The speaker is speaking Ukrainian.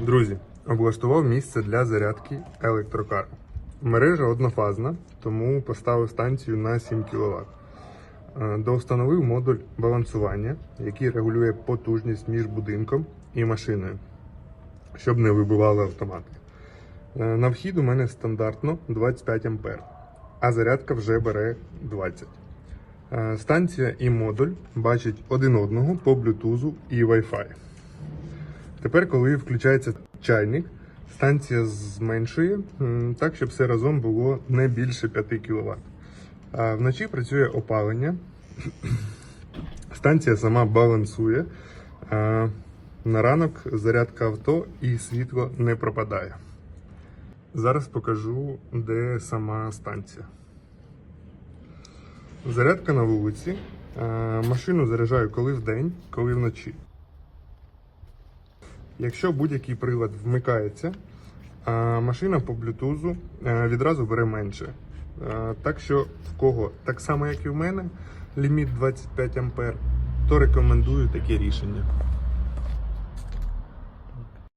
Друзі, облаштував місце для зарядки електрокар. Мережа однофазна, тому поставив станцію на 7 кВт. Доустановив модуль балансування, який регулює потужність між будинком і машиною, щоб не вибивали автомати. Е, На вхід у мене стандартно 25 А, а зарядка вже бере 20. Е, Станція і модуль бачать один одного по блютузу і Wi-Fi. Тепер, коли включається чайник, станція зменшує так, щоб все разом було не більше 5 кВт. Вночі працює опалення. Станція сама балансує. На ранок зарядка авто і світло не пропадає. Зараз покажу, де сама станція. Зарядка на вулиці. Машину заряджаю коли вдень, коли вночі. Якщо будь-який прилад вмикається, машина по блютузу е, відразу бере менше. Е, Так що в кого так само, як і в мене, ліміт 25 А, то рекомендую таке рішення.